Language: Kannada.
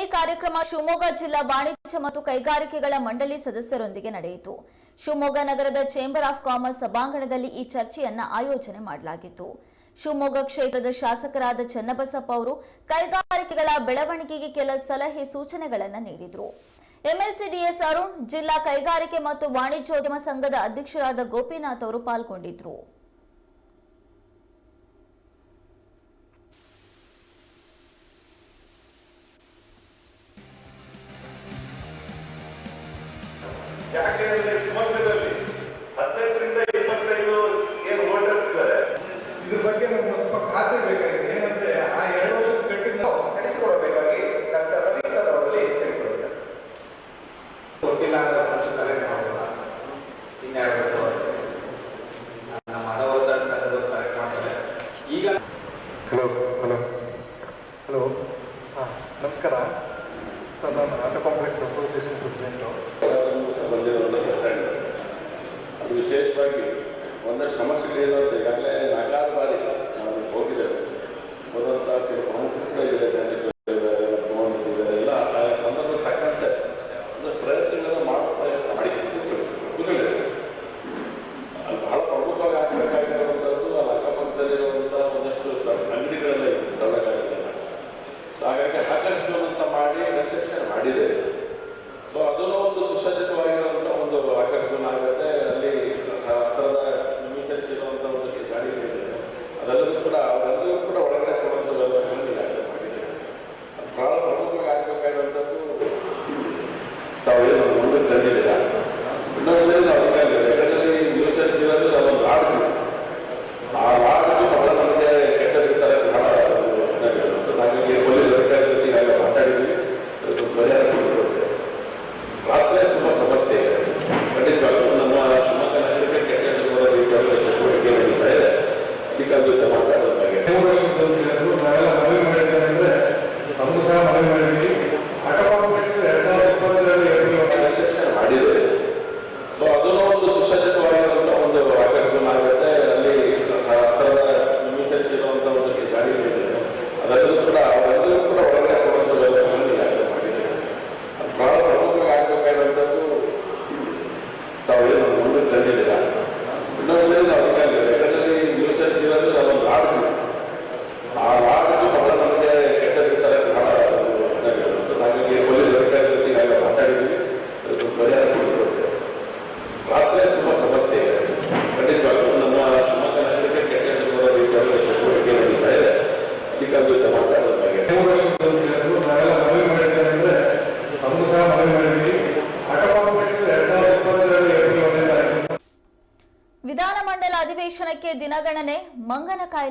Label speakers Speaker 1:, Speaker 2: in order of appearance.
Speaker 1: ಈ ಕಾರ್ಯಕ್ರಮ ಶಿವಮೊಗ್ಗ ಜಿಲ್ಲಾ ವಾಣಿಜ್ಯ ಮತ್ತು ಕೈಗಾರಿಕೆಗಳ ಮಂಡಳಿ ಸದಸ್ಯರೊಂದಿಗೆ ನಡೆಯಿತು. ಶಿವಮೊಗ್ಗ ನಗರದ ಚೇಂಬರ್ ಆಫ್ ಕಾಮರ್ಸ್ ಸಭಾಂಗಣದಲ್ಲಿ ಈ ಚರ್ಚೆಯನ್ನ ಆಯೋಜನೆ ಮಾಡಲಾಗಿತ್ತು. ಶಿವಮೊಗ್ಗ ಕ್ಷೇತ್ರದ ಶಾಸಕರಾದ ಚನ್ನಬಸಪ್ಪ ಅವರು ಕೈಗಾರಿಕೆಗಳ ಬೆಳವಣಿಗೆಗೆ ಕೆಲ ಸಲಹೆ ಸೂಚನೆಗಳನ್ನು ನೀಡಿದರು. ಎಂಎಲ್ಸಿಡಿಎಸ್ ಅರುಣ್, ಜಿಲ್ಲಾ ಕೈಗಾರಿಕೆ ಮತ್ತು ವಾಣಿಜ್ಯೋದ್ಯಮ ಸಂಘದ ಅಧ್ಯಕ್ಷರಾದ ಗೋಪಿನಾಥ್ ಅವರು ಪಾಲ್ಗೊಂಡಿದ್ರು.
Speaker 2: ಯಾಕೆಂದ್ರೆ ಶಿವಮೊಗ್ಗದಲ್ಲಿ ಹದಿನೆಂಟರಿಂದ ಇಪ್ಪತ್ತೈದು ಏನು ವೋಟರ್ಸ್ ಇದ್ದಾರೆ.
Speaker 3: ಇದ್ರ ಬಗ್ಗೆ ನಮ್ಗೆ ಸ್ವಲ್ಪ ಖಾತ್ರಿ ಬೇಕಾಗಿದೆ. ಏನಂದ್ರೆ ಆ ಎರಡು ವರ್ಷದ ಕಟ್ಟಿದ ನಾವು
Speaker 4: ನಡೆಸಿಕೊಡಬೇಕಾಗಿ ಡಾಕ್ಟರ್ ರವಿ ಸರ್ ಅವರಲ್ಲಿ ಗೊತ್ತಿಲ್ಲ ಅಂದ್ರೆ ಕಲೆಕ್ಟ್ ಮಾಡೋಣ ಇನ್ಯಾರು ನಮ್ಮ ಮಾಡ್ತಾರೆ. ಈಗ
Speaker 3: ಹಲೋ ಹಲೋ ಹಲೋ ಹಾಂ ನಮಸ್ಕಾರ. ಸರ್ ನಾನು ಆಟೋ ಕಾಂಪ್ಲೆಕ್ಸ್ ಅಸೋಸಿಯೇಷನ್ ಪ್ರೆಸಿಡೆಂಟು.
Speaker 2: ಬಂದಿರುವಂಥ ಪ್ರಕರಣ ಅದು ವಿಶೇಷವಾಗಿ ಒಂದಷ್ಟು ಸಮಸ್ಯೆಗಳಿದೆ ಅಂತ ಈಗಾಗಲೇ ಬಾರಿ ನಾವು ಹೋಗಿದ್ದೇವೆ. ಹೋದಂಥ ಕೆಲವು ಪ್ರಮುಖಗಳಿದೆ ಜ್ಞಾನೇಶ್ವರ ತಾವೇನು ಮುಂದೆ ತಂದಿದ್ದೀರಾ? ಇನ್ನೊಂದು ಸರಿ ನಾವು ಈಗಾಗಲೇ ಯಾಕಂದರೆ ನ್ಯೂಸೆನ್ಸ್ ಇರೋದು ನಾವೊಂದು ಆ ಲಾಡ್ಜ್ ಬಹಳ ನಮಗೆ ಕೆಟ್ಟ ಸಿಗ್ತಾರೆ ಇದಾಗಿರುತ್ತೆ. ಹಾಗಾಗಿ ಜೊತೆ ಈಗಾಗಲೇ ಮಾತಾಡಿದ್ವಿ. ಪರಿಹಾರ ಕೊಟ್ಟಿರುತ್ತೆ ರಾತ್ರಿ ತುಂಬ ಸಮಸ್ಯೆ ಇದೆ. ಖಂಡಿತವಾಗ್ಲೂ ನಮ್ಮ ಶಿವಮೊಗ್ಗ ಕೆಟ್ಟ ಸಿಗುವ ರೀತಿಯಲ್ಲಿ ಚಟುವಟಿಕೆ ನಡೀತಾ ಇದೆ. ಜೊತೆ ಮಾತಾಡೋದಾಗೆ
Speaker 3: ಮೂರು ವರ್ಷದಲ್ಲಿ ನಾವೆಲ್ಲ ಮನವಿ ಮಾಡಿದ್ದೇವೆ ಅಂದರೆ ನಮಗೂ ಸಹ ಮನವಿ ಮಾಡಿದ್ವಿ ಆಟೋ ಕಾಂಪ್ಲೆಕ್ಸ್ ಎರಡು ಸಾವಿರದ ಇಪ್ಪತ್ತರಲ್ಲಿ ಎರಡು
Speaker 2: ಕನ್ಸ್ಟ್ರಕ್ಷನ್ ಮಾಡಿದೆ ಸೊ ಅದನ್ನು ಒಂದು ಸುಸಜ್ಜಿತವಾಗಿರುವಂಥ ಒಂದು ಆಕರ್ಷಣೆ ಆಗುತ್ತೆ ಅಲ್ಲಿ ಹತ್ತಿರದ ಮಿಷನ್ಸ್ ಇರುವಂಥ ಒಂದಷ್ಟು ಗಾಡಿಗಳಿದೆ ಅದೆಲ್ಲದೂ ಕೂಡ ಅವರೆಲ್ಲರೂ ಕೂಡ ಒಳಗಡೆ ಕೊಡುವಂಥ ವ್ಯವಸ್ಥೆಗಳನ್ನು ಈಗಾಗಲೇ ಮಾಡಿದೆ ಅದು ಬಹಳ ಪ್ರಮುಖವಾಗಿ ಆಗಬೇಕಾಗಿರುವಂಥದ್ದು ತಾವೇನು ಮುಂದೆ ತಂದಿದ್ದೀರಾ ಇನ್ನೊಂದು ಸರಿ ನಾವು ಈಗಾಗಲೇ ಯಾಕಂದರೆ ನ್ಯೂಸೆನ್ಸ್ ಇರೋದು ನಾವೊಂದು ಲಾಡ್ಜ್ ಆ ಲಾಡ್ಜ್ ಬಹಳ ನಮಗೆ ಕೆಟ್ಟ ಸಿಗ್ತಾರೆ ಬಹಳ ಇದಾಗಿರುತ್ತೆ. ಹಾಗಾಗಿ ಪೊಲೀಸ್ ಅಧಿಕಾರಿ ಜೊತೆ ಈಗಾಗಲೇ ಮಾತಾಡಿದ್ವಿ ಅದಕ್ಕೆ ಪರಿಹಾರ ಕೊಟ್ಟಿರುತ್ತೆ ರಾತ್ರಿ ತುಂಬ ಸಮಸ್ಯೆ ಇದೆ ಖಂಡಿತವಾಗ್ಲೂ ನಮ್ಮ ಶಿವಮೊಗ್ಗ ನಗರಕ್ಕೆ ಕೆಟ್ಟ ಸಿಗುವ ರೀತಿಯಲ್ಲಿ ಚಟುವಟಿಕೆ ನಡೀತಾ ಇದೆ ಅಧಿಕಾರಿ ಜೊತೆ ಮಾತಾಡೋದಾಗೆ
Speaker 3: ಮೂರು ವರ್ಷದಲ್ಲಿ ನಾವೆಲ್ಲ ಮನವಿ ಮಾಡಿದ್ದೇವೆ ಅಂದರೆ ನಮಗೂ ಸಹ ಮನವಿ ಮಾಡಿದ್ವಿ ಆಟೋ ಕಾಂಪ್ಲೆಕ್ಸ್ ಎರಡು ಸಾವಿರದ ಇಪ್ಪತ್ತರಲ್ಲಿ ಎರಡು ಒಂದನೇ ತಾರೀಕು
Speaker 1: ವಿಧಾನಮಂಡಲ ಅಧಿವೇಶನಕ್ಕೆ ದಿನಗಣನೆ ಮಂಗನ ಕಾಯಿಲೆ.